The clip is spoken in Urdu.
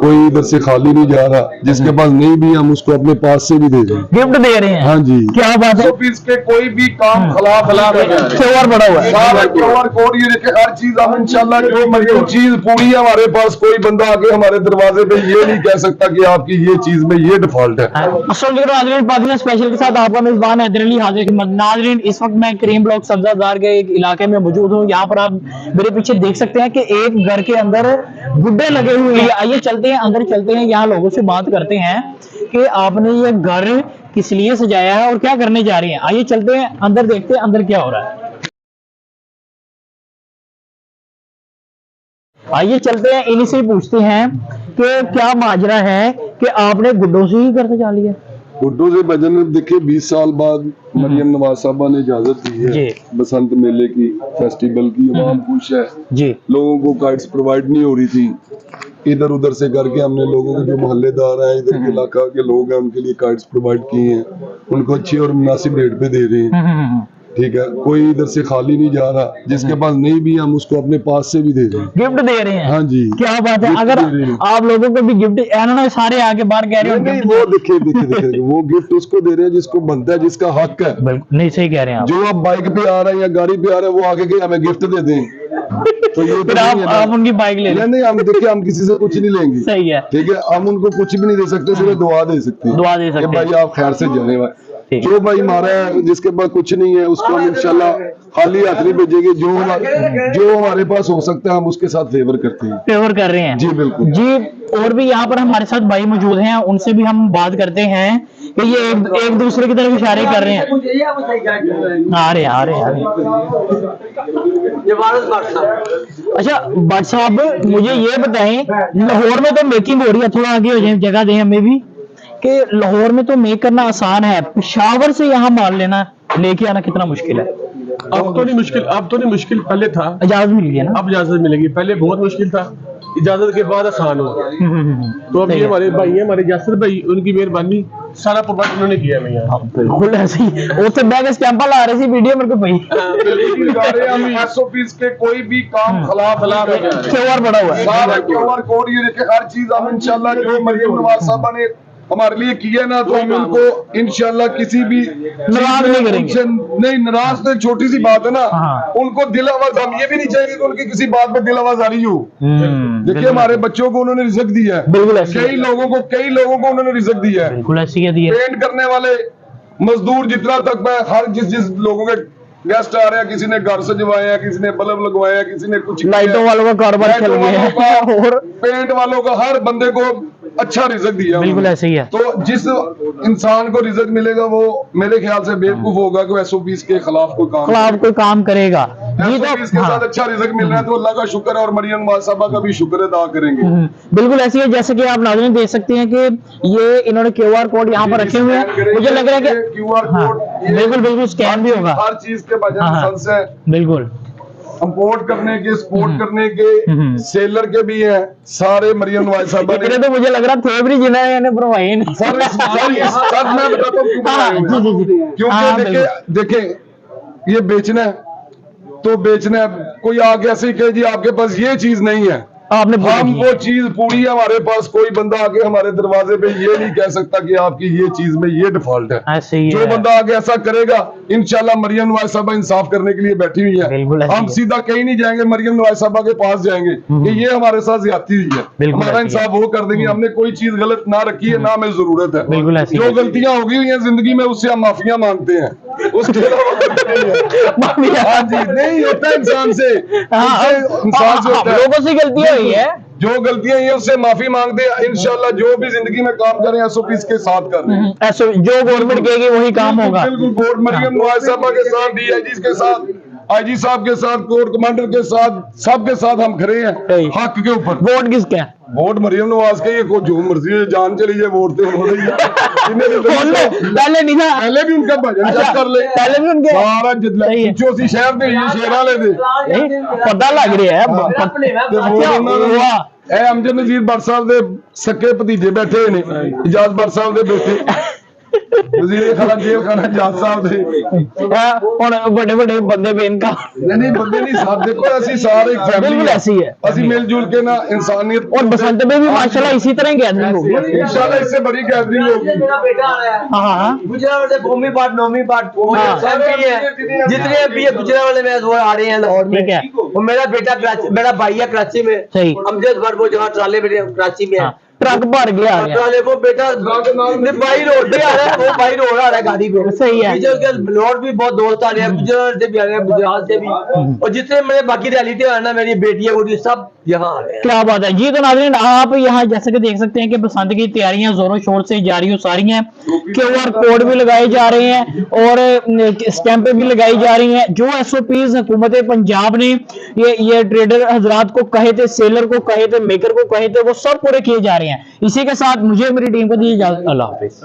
کوئی ادھر سے خالی نہیں جا رہا جس کے پاس نہیں بھی ہم اس کو اپنے پاس سے بھی دے رہے ہیں گفٹ دے رہے ہیں۔ ہاں جی۔ کیا بات ہے؟ اس کے کوئی بھی کام ہاں۔ خلاف خلاف کیوار بڑا ہوا ہے۔ سارا کیوار کوڈ یہ دیکھیں ہر چیز ہم انشاءاللہ جو مطلب چیز پوری ہے ہمارے پاس کوئی بندہ آ ہمارے دروازے پہ یہ نہیں کہہ سکتا کہ آپ کی یہ چیز میں یہ ڈیفالٹ ہے۔ ہاں۔ السلام علیکم ناظرین پاکستان اسپیشل کے ساتھ آپ کا میزبان حیدر علی حاضر خدمت۔ ناظرین اس وقت میں کریم بلاک سبزہ دار کے ایک علاقے میں موجود ہوں۔ یہاں پر آپ میرے پیچھے دیکھ سکتے ہیں کہ ایک گھر کے اندر گڈے لگے ہوئے ہیں۔ آئیے چلتے چلتے ہیں اندر چلتے ہیں یہاں لوگوں سے بات کرتے ہیں کہ آپ نے یہ گھر کس لیے سجایا ہے اور کیا کرنے جا رہے ہیں؟ آئیے چلتے ہیں اندر دیکھتے ہیں اندر کیا ہو رہا ہے۔ آئیے چلتے ہیں انہیں سے پوچھتے ہیں کہ کیا ماجرا ہے کہ آپ نے گڈوں سے ہی گھر سجا لیا؟ گڈوں سے بجن دیکھے بیس سال بعد مریم نواز صاحبہ نے اجازت دی ہے۔ جی۔ بسنت میلے کی فیسٹیول کی عوام خوش ہے جی۔ لوگوں کو گائڈس پرووائڈ نہیں ہو رہی تھی ادھر ادھر سے کر کے ہم نے لوگوں کو جو محلے دار ہیں ادھر کے علاقہ کے لوگ ہیں ان کے لیے کارڈز پرووائڈ کیے ہیں۔ ان کو اچھی اور مناسب ریٹ پہ دے رہے ہیں۔ ٹھیک ہے کوئی ادھر سے خالی نہیں جا رہا۔ جس کے پاس نہیں بھی ہم اس کو اپنے پاس سے بھی دے رہے ہیں گفٹ دے رہے ہیں۔ ہاں جی۔ کیا بات ہے؟ اگر آپ لوگوں کو بھی گفٹ اینا سارے آگے باہر کہہ رہے ہیں نہیں وہ دیکھیں دیکھیں دیکھیں وہ گفٹ اس کو دے رہے ہیں جس کو بنتا ہے جس کا حق ہے۔ نہیں صحیح کہہ رہے ہیں جو آپ بائک پہ آ رہے ہیں یا گاڑی پہ آ رہے ہیں وہ آگے کے ہمیں گفٹ دے دیں۔ تو آپ ان کی بائک لے لیں۔ نہیں ہم دیکھیں ہم کسی سے کچھ نہیں لیں گے۔ صحیح ہے۔ ٹھیک ہے ہم ان کو کچھ بھی نہیں دے سکتے صرف دعا دے سکتے ہیں۔ دعا دے سکتے ہیں۔ بھائی آپ خیر سے جانے جو بھائی مارا ہے جس کے پاس کچھ نہیں ہے اس کو ہم انشاءاللہ خالی ہاتھ نہیں بھیجیں گے۔ جو ہمارے جو ہمارے پاس ہو سکتا ہے ہم اس کے ساتھ فیور کرتے ہیں۔ فیور کر رہے ہیں۔ جی بالکل۔ جی اور بھی یہاں پر ہمارے ساتھ بھائی موجود ہیں ان سے بھی ہم بات کرتے ہیں۔ کہ یہ ایک دوسرے کی طرف اشارے کر رہے ہیں۔ آ رہے آ رہے آ رہے اچھا بٹ صاحب مجھے یہ بتائیں لاہور میں تو میکنگ ہو رہی ہے تھوڑا آگے ہو جائیں جگہ دیں ہمیں بھی۔ کہ لاہور میں تو میک کرنا آسان ہے پشاور سے یہاں مال لینا لے کے آنا کتنا مشکل ہے۔ اب تو نہیں مشکل اب تو نہیں مشکل پہلے تھا۔ اجازت مل گئی نا؟ اب اجازت ملے گی۔ پہلے بہت مشکل تھا اجازت کے بعد آسان ہو۔ تو اب یہ ہمارے بھائی ہیں ہمارے جاسر بھائی ان کی مہربانی سارا پروڈکٹ انہوں نے کیا ہے بالکل ایسے ہی۔ تو میں نے لا رہی سی ویڈیو میرے کو بھائی ہاں، ہم ایس او پیز پہ کوئی بھی کام خلاف نہیں کیو آر بڑا ہوا ہے۔ سارا کیو آر کوڈ یہ دیکھیں ہر چیز ہم انشاءاللہ جو مریم نواز صاحبہ نے ہمارے لیے کیا نا تو ہم ان کو انشاءاللہ کسی بھی نراز نہیں کریں گے۔ نہیں نراز تو چھوٹی سی بات ہے نا۔ ہاں۔ ان کو دل آواز ہم یہ بھی نہیں چاہیے کہ ان کی کسی بات پہ دل آواز آ رہی ہو۔ دیکھیے ہمارے بچوں کو انہوں نے رزق دیا ہے۔ بالکل کئی لوگوں کو کئی لوگوں کو انہوں نے رزق دیا ہے۔ ایسی ہے۔ پینٹ کرنے والے مزدور جتنا تک میں ہر جس جس لوگوں کے گیسٹ آ رہے ہیں کسی نے گھر سجوایا کسی نے بلب لگوایا کسی نے کچھ لائٹوں والوں کا کاروبار چل گیا ہے۔ پینٹ والوں کا ہر بندے کو اچھا رزق دیا بالکل ایسے ہی ہے۔ تو جس انسان کو رزق ملے گا وہ میرے خیال سے بیوقوف ہوگا کہ ایس او پیس کے خلاف کوئی کام خلاف کوئی کام کرے گا۔ ہاں۔ اچھا رزق مل رہا ہے تو اللہ کا شکر ہے اور مریم صاحبہ کا بھی شکر ادا کریں گے۔ بالکل ایسی ہے جیسے کہ آپ ناظرین دیکھ سکتے ہیں کہ یہ انہوں نے کیو آر کوڈ یہاں پر جی، رکھے ہوئے ہیں۔ مجھے لگ رہا ہے کہ کیو آر ہاں۔ کوڈ بالکل بالکل اسکین بھی ہوگا۔ ہر چیز کے بجائے ہاں۔ بالکل۔ امپورٹ کرنے کے سپورٹ کرنے کے سیلر کے بھی ہیں سارے مریم نوائی صاحب اتنے تو مجھے لگ رہا تھیوری جنہ ہے نے بروائے نہیں سر میں بتاتا ہاں، جی، جی، جی۔ کیونکہ ہاں، دیکھیں یہ بیچنا ہے تو بیچنا ہے۔ کوئی آگے کے ایسے ہی کہے جی آپ کے پاس یہ چیز نہیں ہے۔ آپ نے ہم وہ چیز پوری ہے ہمارے پاس کوئی بندہ آگے ہمارے دروازے پہ یہ نہیں کہہ سکتا کہ آپ کی یہ چیز میں یہ ڈیفالٹ ہے۔ جو بندہ آگے ایسا کرے گا انشاءاللہ مریم نوائی صاحبہ انصاف کرنے کے لیے بیٹھی ہوئی ہے ہم سیدھا کہیں نہیں جائیں گے مریم نوائی صاحبہ کے پاس جائیں گے کہ یہ ہمارے ساتھ زیادتی ہوئی ہے۔ ہمارا انصاف وہ کر دیں گے ہم نے کوئی چیز غلط نہ رکھی ہے نہ ہمیں ضرورت ہے۔ جو غلطیاں ہوگی ہوئی ہیں زندگی میں اس سے ہم معافیاں مانگتے ہیں۔ اس کے ہاں جی، نہیں ہوتا انسان سے۔ انسان سے ہوتا ہے۔ لوگوں سے غلطیاں نہیں ہے۔ جو غلطیاں ہیں اس سے معافی مانگتے ہیں۔ انشاءاللہ جو بھی زندگی میں کام کریں ایس او پیس کے ساتھ کر رہے ہیں۔ جو گورنمنٹ کہے گی وہی کام ہوگا۔ بالکل گورنمنٹ مریم نواز صاحبہ کے ساتھ ڈی آئی جی کے ساتھ آئی جی صاحب کے ساتھ کورٹ کمانڈر کے ساتھ سب کے ساتھ ہم کھڑے ہیں۔ حق کے اوپر۔ ووٹ کس کے ہیں؟ ਵੋਟ ਮਰੀਮ ਨਵਾਜ਼ ਕੇ ਕੋ ਜੋ ਮਰਜ਼ੀ ਹੈ ਜਾਨ ਚਲੀ ਜਾਏ ਵੋਟ ਤੇ ਹੋ ਰਹੀ ਹੈ ਇਹਨੇ ਵੀ ਪਹਿਲੇ ਨਹੀਂ ਨਾ। ਪਹਿਲੇ ਵੀ ਉਨਕਾ ਭਜਨ ਚੈੱਕ ਲੈ ਪਹਿਲੇ ਵੀ ਉਨਕੇ ਸਾਰਾ ਜਿੱਦਲਾ ਪੁੱਛੋ ਸੀ ਸ਼ਹਿਰ ਦੇ ਸ਼ਹਿਰ ਵਾਲੇ ਦੇ। ਪਤਾ ਲੱਗ ਰਿਹਾ ਹੈ। ਇਹ ਅਮਜਦ ਨਜ਼ੀਰ ਬੜ ਸਾਹਿਬ ਦੇ ਸੱਕੇ ਭਤੀਜੇ ਬੈਠੇ ਨੇ। ਇਜਾਜ਼ ਬੜ ਦੇ ਬੇਟੇ। وزیر خلا جیل خانہ جاج صاحب دے ہن بڑے بڑے بندے بے انکار نہیں نہیں بندے نہیں صاحب دیکھو اسی سارے ایک فیملی بالکل ایسی ہے اسی مل جل کے نا انسانیت اور بسنت میں بھی ماشاءاللہ اسی طرح گیدرنگ ہوگی انشاءاللہ اس سے بڑی گیدرنگ ہوگی میرا بیٹا آ رہا ہے ہاں ہاں والے قومی پارٹ نومی پارٹ سب کی ہے جتنے بھی گجرات والے میں وہ آ رہے ہیں لاہور میں اور میرا بیٹا میرا بھائی ہے کراچی میں امجد بھر وہ جہاں ٹرالے میں کراچی میں ہے ٹرک بھر گیا وہ بیٹا روڈ پہ آ رہا ہے وہ روڈ آ رہا ہے گاڑی پہ صحیح ہے لوڈ بھی بہت دوست آ رہے ہیں گجرات سے بھی آ رہے ہیں گجرات سے بھی اور جتنے میرے باقی ہیں نا میری بیٹیاں سب کیا بات ہے جی تو ناظرین آپ یہاں جیسے کہ دیکھ سکتے ہیں کہ بسند کی تیاریاں زور و شور سے جاری ہو ساری ہیں کیو آر کوڈ بھی لگائے جا رہے ہیں اور اسٹیمپیں بھی لگائی جا رہی ہیں جو ایس او پیز حکومت پنجاب نے یہ یہ ٹریڈر حضرات کو کہے تھے سیلر کو کہے تھے میکر کو کہے تھے وہ سب پورے کیے جا رہے ہیں ہیں۔ اسی کے ساتھ مجھے میری ٹیم کو دیجیے اجازت۔ اللہ حافظ۔